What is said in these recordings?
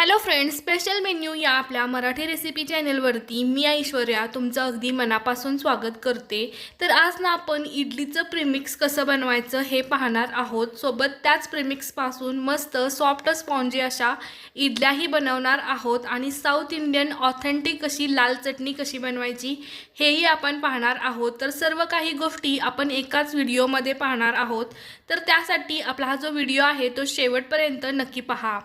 Hello friends special menu या आपल्या Marathi recipe चॅनलवरती मी ऐश्वर्या तुमचं अगदी मनापासून स्वागत करते. तर आज ना आपण इडलीचं प्रिमिक्स कसं बनवायचं हे पाहणार आहोत. सोबत त्याच प्रिमिक्सपासून मस्त सॉफ्ट स्पॉन्जी अशा इडल्याही बनवणार आहोत. आणि साऊथ इंडियन ऑथेंटिक अशी लाल चटणी कशी बनवायची हेही आपण पाहणार आहोत. तर सर्व काही गोष्टी आपण एकाच व्हिडिओमध्ये पाहणार आहोत. तर त्यासाठी आपला हा जो व्हिडिओ आहे तो शेवटपर्यंत नक्की पहा.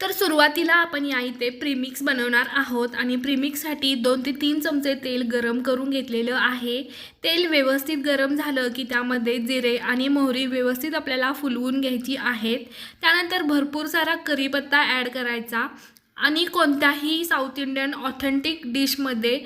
तर सुरुवातीला आपण या इथे प्रीमिक्स बनवणार आहोत आणि प्रीमिक्ससाठी दोन ते तीन चमचे तेल गरम करून घेतलेलं आहे. तेल व्यवस्थित गरम झालं की त्यामध्ये जिरे आणि मोहरी व्यवस्थित आपल्याला फुलवून घ्यायची आहेत. त्यानंतर भरपूर सारा करीपत्ता ॲड करायचा आणि कोणत्याही साऊथ इंडियन ऑथेंटिक डिशमध्ये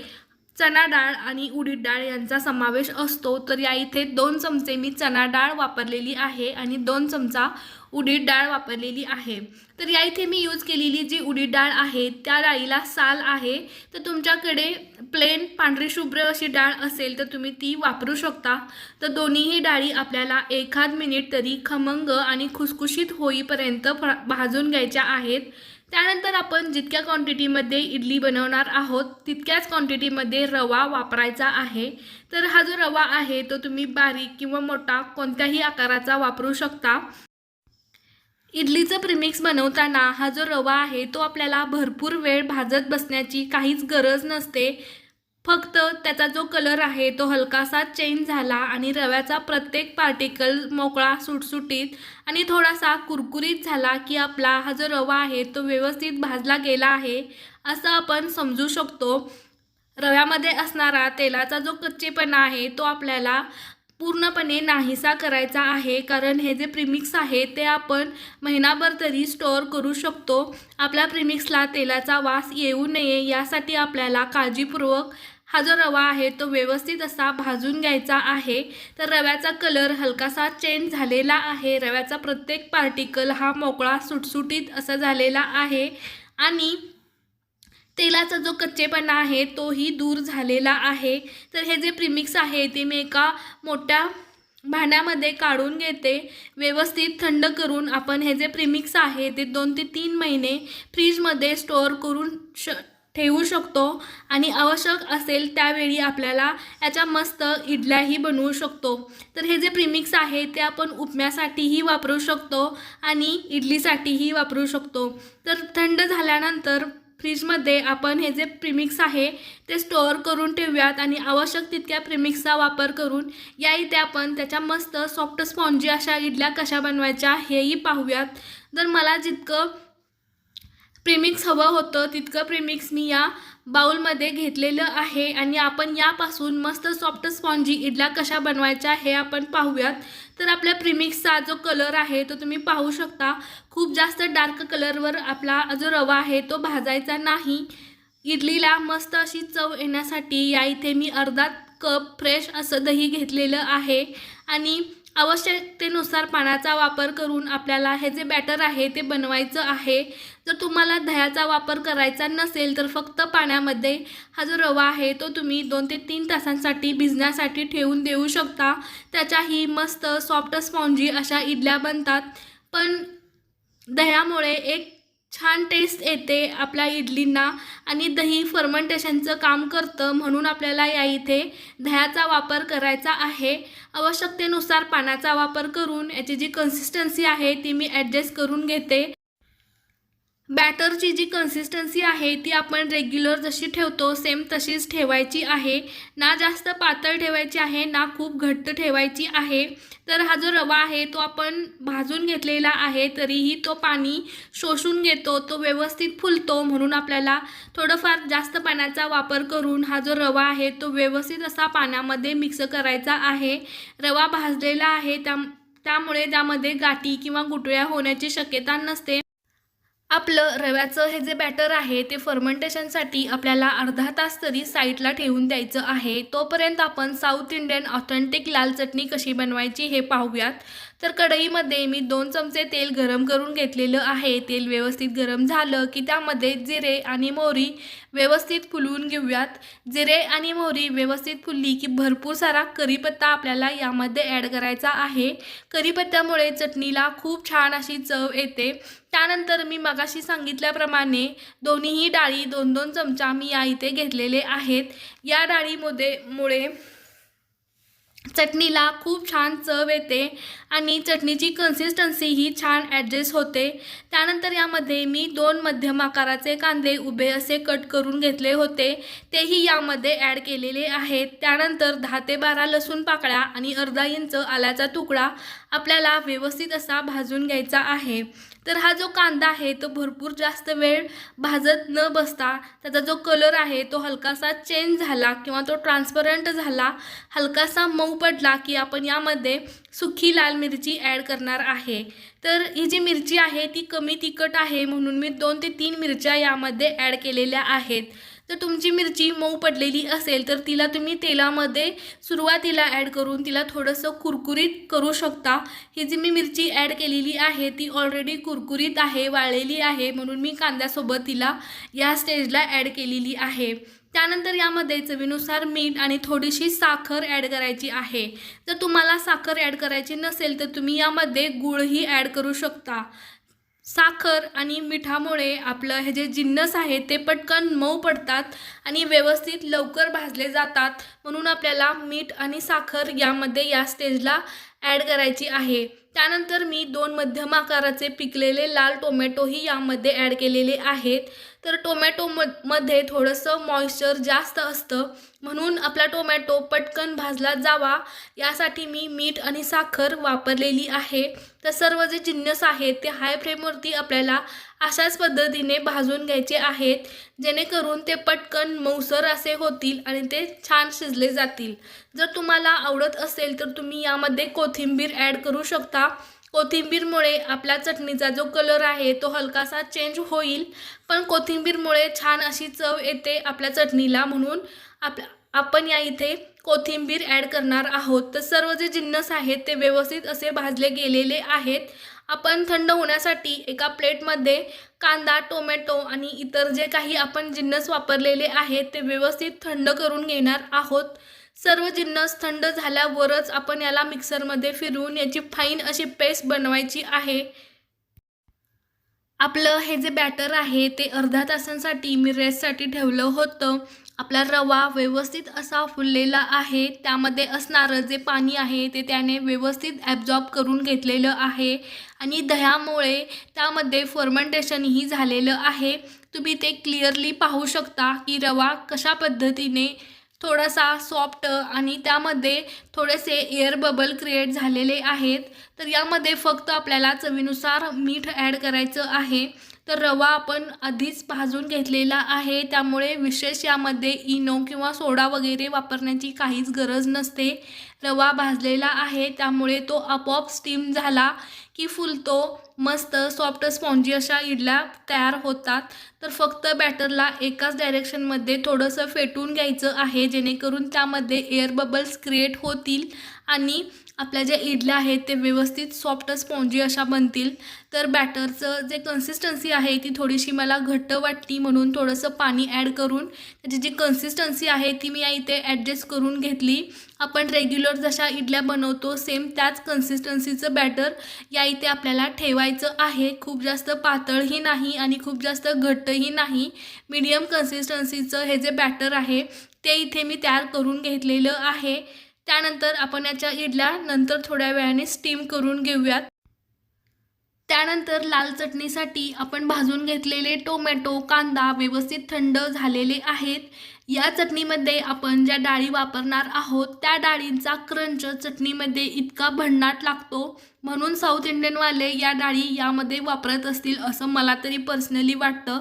चणा डाळ आणि उडीद डाळ यांचा समावेश असतो. तर या इथे दोन चमचे मी चणा डाळ वापरलेली आहे आणि दोन चमचा उडीद डाळ वापरलेली आहे. तर या इथे मी यूज केलेली जी उडीद डाळ आहे त्या डाळीला साल आहे. तर तुमच्याकडे प्लेन पांढरी शुभ्र अशी डाळ असेल तर तुम्ही ती वापरू शकता. तर दोन्हीही डाळी आपल्याला एखाद मिनिट तरी खमंग आणि खुसखुशीत होईपर्यंत भाजून घ्यायच्या आहेत. त्यानंतर आपण जितक्या क्वांटिटीमध्ये इडली बनवणार आहोत तितक्याच क्वांटिटीमध्ये रवा वापरायचा आहे. तर हा जो रवा आहे तो तुम्ही बारीक किंवा मोठा कोणत्याही आकाराचा वापरू शकता. इडलीचं प्रिमिक्स बनवताना हा जो रवा आहे तो आपल्याला भरपूर वेळ भाजत बसण्याची काहीच गरज नसते. फक्त त्याचा जो कलर आहे तो हलकासा चेंज झाला आणि रव्याचा प्रत्येक पार्टिकल मोकळा सुटसुटीत आणि थोडासा कुरकुरीत झाला की आपला हा जो रवा आहे तो व्यवस्थित भाजला गेला आहे असं आपण समजू शकतो. रव्यामध्ये असणारा तेलाचा जो कच्चेपणा आहे तो आपल्याला पूर्णपणे नाहीसा करायचा आहे. कारण हे जे प्रिमिक्स आहे ते आपण महिनाभर तरी स्टोअर करू शकतो. आपल्या प्रिमिक्सला तेलाचा वास येऊ नये यासाठी आपल्याला काळजीपूर्वक हा जो रवा आहे तो व्यवस्थित असा भाजून घ्यायचा आहे. तर रव्याचा कलर हलकासा चेंज झालेला आहे. रव्याचा प्रत्येक पार्टिकल हा मोकळा सुटसुटीत असा झालेला आहे. आणि तेलाचा जो कच्चेपणा आहे तोही दूर झालेला आहे. तर हे जे प्रिमिक्स आहे ते मी एका मोठ्या भांड्यामध्ये काढून घेते. व्यवस्थित थंड करून आपण हे जे प्रिमिक्स आहे ते दोन ते तीन महिने फ्रीजमध्ये स्टोअर करून श ठेवू शकतो. आणि आवश्यक असेल त्यावेळी आपल्याला याच्या मस्त इडल्याही बनवू शकतो. तर हे जे प्रिमिक्स आहे ते आपण उपम्यासाठीही वापरू शकतो आणि इडलीसाठीही वापरू शकतो. तर थंड झाल्यानंतर फ्रीजमध्ये आपण हे जे प्रिमिक्स आहे ते स्टोअर करून ठेवूयात आणि आवश्यक तितक्या प्रिमिक्सचा वापर करून या इथे आपण त्याच्या मस्त सॉफ्ट स्पॉन्जी अशा इडल्या कशा बनवायच्या हेही पाहूयात. जर मला जितकं प्रिमिक्स हवं होतं तितकं प्रिमिक्स मी या बाउलमध्ये घेतलेलं आहे आणि आपण यापासून मस्त सॉफ्ट स्पॉन्जी इडल्या कशा बनवायच्या हे आपण पाहूयात. तर आपल्या प्रिमिक्सचा जो कलर आहे तो तुम्ही पाहू शकता. खूप जास्त डार्क कलरवर आपला जो रवा आहे तो भाजायचा नाही. इडलीला मस्त अशी चव येण्यासाठी या इथे मी अर्धा कप फ्रेश असं दही घेतलेलं आहे. आणि आवश्यकतेनुसार पाण्याचा वापर करून आपल्याला हे जे बॅटर आहे ते बनवायचं आहे. जर तुम्हाला दह्याचा वापर करायचा नसेल तर फक्त पाण्यामध्ये हा जो रवा आहे तो तुम्ही दोन ते तीन तासांसाठी भिजण्यासाठी ठेवून देऊ शकता. त्याच्याही मस्त सॉफ्ट स्पॉन्जी अशा इडल्या बनतात. पण दह्यामुळे एक छान टेस्ट येते आपल्या इडलींना. आणि दही फर्मेंटेशनचं काम करतं म्हणून आपल्याला या इथे दह्याचा वापर करायचा आहे. आवश्यकतेनुसार पाण्याचा वापर करून याची जी कन्सिस्टन्सी आहे ती मी ॲडजस्ट करून घेते. बॅटरची जी कन्सिस्टन्सी आहे ती आपण रेग्युलर जशी ठेवतो सेम तशीच ठेवायची आहे. ना जास्त पातळ ठेवायची आहे ना खूप घट्ट ठेवायची आहे. तर हा जो रवा आहे तो आपण भाजून घेतलेला आहे तरीही तो पाणी शोषून घेतो तो व्यवस्थित फुलतो म्हणून आपल्याला थोडंफार जास्त पाण्याचा वापर करून हा जो रवा आहे तो व्यवस्थित असा पाण्यामध्ये मिक्स करायचा आहे. रवा भाजलेला आहे त्या त्यामुळे त्यामध्ये गाठी किंवा गुटळ्या होण्याची शक्यता नसते. आपलं रव्याचं हे जे बॅटर आहे ते फर्मेंटेशनसाठी आपल्याला अर्धा तास तरी साईडला ठेवून द्यायचं आहे. तोपर्यंत आपण साऊथ इंडियन ऑथेंटिक लाल चटणी कशी बनवायची हे पाहूयात. तर कढईमध्ये मी दोन चमचे तेल गरम करून घेतलेलं आहे. तेल व्यवस्थित गरम झालं की त्यामध्ये जिरे आणि मोहरी व्यवस्थित फुलवून घेऊयात. जिरे आणि मोहरी व्यवस्थित फुलली की भरपूर सारा कढीपत्ता आपल्याला यामध्ये ॲड करायचा आहे. कढीपत्त्यामुळे चटणीला खूप छान अशी चव येते. त्यानंतर मी मगाशी सांगितल्याप्रमाणे दोन्हीही डाळी दोन दोन चमचा मी या इथे घेतलेले आहेत. या डाळीमध्ये मुळे चटणीला खूप छान चव येते. आणि चटणीची कन्सिस्टन्सी ही छान ॲडजस्ट होते. त्यानंतर यामध्ये मी दोन मध्यम आकाराचे कांदे उभे असे कट करून घेतले होते. तेही यामध्ये ॲड केलेले आहेत. त्यानंतर दहा ते बारा लसूण पाकळ्या आणि अर्धा इंच आल्याचा तुकडा आपल्याला व्यवस्थित असा भाजून घ्यायचा आहे. तर हा जो कांदा आहे तो भरपूर जास्त वेळ भाजत न बसता त्याचा जो कलर आहे तो हलकासा चेंज झाला किंवा तो ट्रान्सपरंट झाला हलकासा मऊ पडला की आपण यामध्ये सुखी लाल मिरची ॲड करणार आहे. तर ही जी मिरची आहे ती कमी तिखट आहे म्हणून मी दोन ते तीन मिरच्या यामध्ये ॲड केलेल्या आहेत. तर तुमची मिरची मऊ पडलेली असेल तर तिला तुम्ही तेलामध्ये सुरुवातीला ॲड करून तिला थोडंसं कुरकुरीत करू शकता. ही जी मी मिरची ॲड केलेली आहे ती ऑलरेडी कुरकुरीत आहे वाळलेली आहे म्हणून मी कांद्यासोबत तिला या स्टेजला ॲड केलेली आहे. त्यानंतर यामध्ये चवीनुसार मीठ आणि थोडीशी साखर ॲड करायची आहे. जर तुम्हाला साखर ॲड करायची नसेल तर तुम्ही यामध्ये गुळही ॲड करू शकता. साखर आणि मिठामुळे आपलं हे जे जिन्नस आहे ते पटकन मऊ पडतात आणि व्यवस्थित लवकर भाजले जातात. म्हणून आपल्याला मीठ आणि साखर यामध्ये या स्टेजला ॲड करायची आहे. त्यानंतर मी दोन मध्यम आकाराचे पिकलेले लाल टोमॅटोही यामध्ये ॲड केलेले आहेत. तर टोमॅटो म मध्ये थोडंसं मॉइश्चर जास्त असतं. म्हणून आपला टोमॅटो पटकन भाजला जावा. यासाठी मी मीठ आणि साखर वापरलेली आहे. तर सर्व जे जिन्नस आहेत ते हाय फ्लेमवरती आपल्याला अशाच पद्धतीने भाजून घ्यायचे आहेत. जेणेकरून ते पटकन मऊसर असे होतील आणि ते छान शिजले जातील. जर तुम्हाला आवडत असेल तर तुम्ही यामध्ये कोथिंबीर ॲड करू शकता. कोथिंबीरमुळे आपल्या चटणीचा जो कलर आहे तो हलकासा चेंज होईल. पण कोथिंबीरमुळे छान अशी चव येते आपल्या चटणीला म्हणून. आप आपण या इथे कोथिंबीर ॲड करणार आहोत. तर सर्व जे जिन्नस आहेत ते व्यवस्थित असे भाजले गेलेले आहेत. आपण थंड होण्यासाठी एका प्लेटमध्ये कांदा टोमॅटो आणि इतर जे काही आपण जिन्नस वापरलेले आहेत ते व्यवस्थित थंड करून घेणार आहोत. सर्व जिन्नस थंड झाल्यावरच आपण याला मिक्सरमध्ये फिरवून याची फाईन अशी पेस्ट बनवायची आहे. आपलं हे जे बॅटर आहे ते अर्ध्या तासांसाठी मी रेस्टसाठी ठेवलं होतं. आपला रवा व्यवस्थित असा फुललेला आहे. त्यामध्ये असणारं जे पाणी आहे ते त्याने व्यवस्थित ॲब्झॉर्ब करून घेतलेलं आहे. आणि दह्यामुळे त्यामध्ये फर्मेंटेशनही झालेलं आहे. तुम्ही ते क्लिअरली पाहू शकता की रवा कशा पद्धतीने थोडासा सॉफ्ट आणि त्यामध्ये थोडेसे एअर बबल क्रिएट झालेले आहेत. तर यामध्ये फक्त आपल्याला चवीनुसार मीठ ॲड करायचं आहे. तर रवा आपण आधीच भाजून घेतलेला आहे. त्यामुळे विशेष यामध्ये इनो किंवा सोडा वगैरे वापरण्याची काहीच गरज नसते. रवा भाजलेला आहे. त्यामुळे तो आपोआप स्टीम झाला की फुलतो. मस्त सॉफ्ट स्पॉन्जी अशा इडल्या तयार होतात. तर फक्त बॅटरला एकाच डायरेक्शनमध्ये थोडंसं फेटून घ्यायचं आहे. जेणेकरून त्यामध्ये एअर बबल्स क्रिएट होतील आणि आपल्या ज्या इडल्या आहेत ते व्यवस्थित सॉफ्ट स्पॉन्जी अशा बनतील. तर बॅटरचं जे कन्सिस्टन्सी आहे ती थोडीशी मला घट्ट वाटली म्हणून थोडंसं पाणी ॲड करून त्याची जी कन्सिस्टन्सी आहे ती मी या इथे ॲडजस्ट करून घेतली. आपण रेग्युलर जशा इडल्या बनवतो सेम त्याच कन्सिस्टन्सीचं बॅटर या इथे आपल्याला ठेवायचं आहे. खूप जास्त पातळही नाही आणि खूप जास्त घट्टही नाही. मीडियम कन्सिस्टन्सीचं हे जे बॅटर आहे ते इथे मी तयार करून घेतलेलं आहे. त्यानंतर आपण याच्या इडल्या नंतर थोड्या वेळाने स्टीम करून घेऊयात. त्यानंतर लाल चटणीसाठी आपण भाजून घेतलेले टोमॅटो कांदा व्यवस्थित थंड झालेले आहेत. या चटणीमध्ये आपण ज्या डाळी वापरणार आहोत त्या डाळींचा क्रंच चटणीमध्ये इतका भन्नाट लागतो. म्हणून साऊथ इंडियनवाले या डाळी यामध्ये वापरत असतील असं मला तरी पर्सनली वाटतं.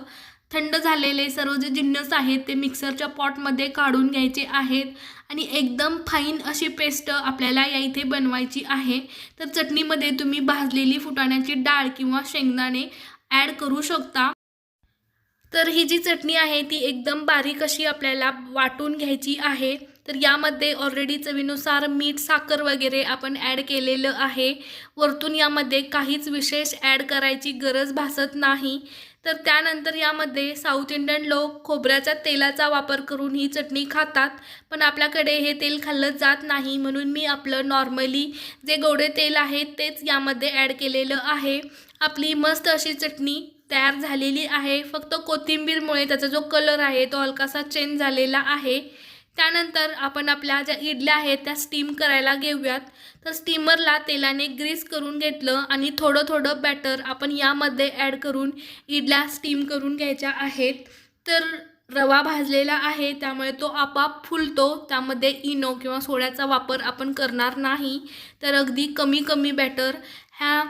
थंड झालेले सर्व जे जिन्नस आहेत ते मिक्सरच्या पॉटमध्ये काढून घ्यायचे आहेत. आणि एकदम फाईन अशी पेस्ट आपल्याला या इथे बनवायची आहे. तर चटणीमध्ये तुम्ही भाजलेली फुटाण्याची डाळ किंवा शेंगदाणे ॲड करू शकता. तर ही जी चटणी आहे ती एकदम बारीक अशी आपल्याला वाटून घ्यायची आहे. तर यामध्ये ऑलरेडी चवीनुसार मीठ साखर वगैरे आपण ॲड केलेलं आहे. वरतून यामध्ये काहीच विशेष ॲड करायची गरज भासत नाही. तर त्यानंतर यामध्ये साऊथ इंडियन लोक खोबऱ्याच्या तेलाचा वापर करून ही चटणी खातात पण आपल्याकडे हे तेल खाल्लं जात नाही म्हणून मी आपलं नॉर्मली जे गोडे तेल आहे तेच यामध्ये ॲड केलेलं आहे. आपली मस्त अशी चटणी तयार झालेली आहे. फक्त कोथिंबीरमुळे त्याचा जो कलर आहे तो हलकासा चेंज झालेला आहे. त्यानंतर आपण आपल्या ज्या इडल्या आहेत त्या स्टीम करायला घेऊयात. तर स्टीमरला तेलाने ग्रीस करून घेतलं आणि थोडं थोडं बॅटर आपण यामध्ये ॲड करून इडल्या स्टीम करून घ्यायच्या आहेत. तर रवा भाजलेला आहे त्यामुळे तो आपाप फुलतो. त्यामध्ये इनो किंवा सोड्याचा वापर आपण करणार नाही. तर अगदी कमी कमी बॅटर ह्या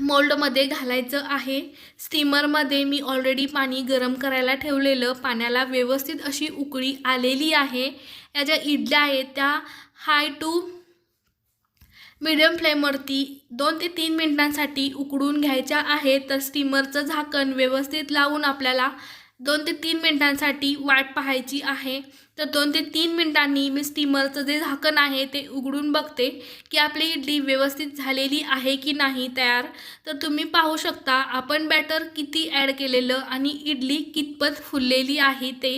मोल्डमध्ये घालायचं आहे. स्टीमरमध्ये मी ऑलरेडी पाणी गरम करायला ठेवलेलं. पाण्याला व्यवस्थित अशी उकळी आलेली आहे. या ज्या इडल्या आहेत त्या हाय टू मिडियम फ्लेमवरती दोन ते तीन मिनिटांसाठी उकडून घ्यायच्या आहेत. तर स्टीमरचं झाकण व्यवस्थित लावून आपल्याला दोन ते तीन मिनिटांसाठी वाट पाहायची आहे. तर दोन ते तीन मिनिटांनी मी स्टीमरचं जे झाकण आहे ते उघडून बघते की आपली इडली व्यवस्थित झालेली आहे की नाही तयार. तर तुम्ही पाहू शकता आपण बॅटर किती ॲड केलेलं आणि इडली कितपत फुललेली आहे ते.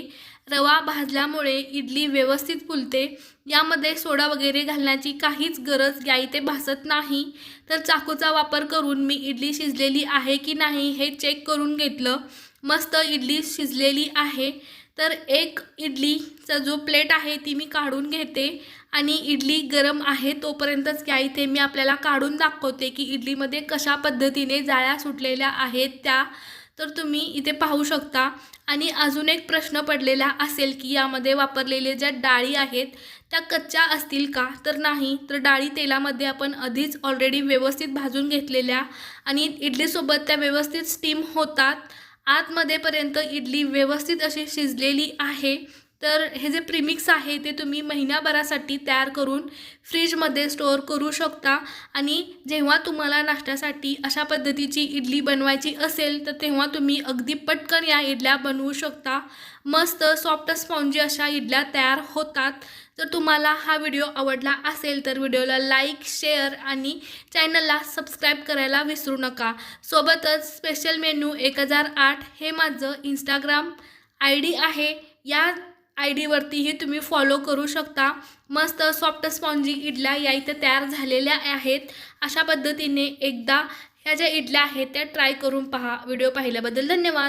रवा भाजल्यामुळे इडली व्यवस्थित फुलते. यामध्ये सोडा वगैरे घालण्याची काहीच गरज या इथे भासत नाही. तर चाकूचा वापर करून मी इडली शिजलेली आहे की नाही हे चेक करून घेतलं. मस्त इडली शिजलेली आहे. तर एक इडलीचा जो प्लेट आहे ती मी काढून घेते आणि इडली गरम आहे तोपर्यंतच घ्या इथे मी आपल्याला काढून दाखवते की इडलीमध्ये कशा पद्धतीने जाळ्या सुटलेल्या आहेत त्या. तर तुम्ही इथे पाहू शकता. आणि अजून एक प्रश्न पडलेला असेल की यामध्ये वापरलेले ज्या डाळी आहेत त्या कच्च्या असतील का? तर नाही तर डाळी तेलामध्ये आपण आधीच ऑलरेडी व्यवस्थित भाजून घेतलेल्या आणि इडलीसोबत त्या व्यवस्थित स्टीम होतात. आतमध्येपर्यंत इडली व्यवस्थित अशी शिजलेली आहे. तर हे जे प्रीमिक्स आहे ते तुम्ही महिन्याभरासाठी तयार करून फ्रीजमध्ये स्टोअर करू शकता. आणि जेव्हा तुम्हाला नाश्त्यासाठी अशा पद्धतीची इडली बनवायची असेल तर तेव्हा तुम्ही अगदी पटकन या इडल्या बनवू शकता. मस्त सॉफ्ट स्पॉन्जी अशा इडल्या तयार होतात. जर तुम्हाला हा व्हिडिओ आवडला असेल तर व्हिडिओला लाईक शेअर आणि चॅनलला सबस्क्राईब करायला विसरू नका. सोबतच स्पेशल मेन्यू एक हजार आठ हे माझं इंस्टाग्राम आय डी आहे. या आय डीवरतीही तुम्ही फॉलो करू शकता. मस्त सॉफ्ट स्पॉन्जी इडल्या या इथे तयार झालेल्या आहेत. अशा पद्धतीने एकदा ह्या ज्या इडल्या आहेत त्या ट्राय करून पहा. व्हिडिओ पाहिल्याबद्दल धन्यवाद.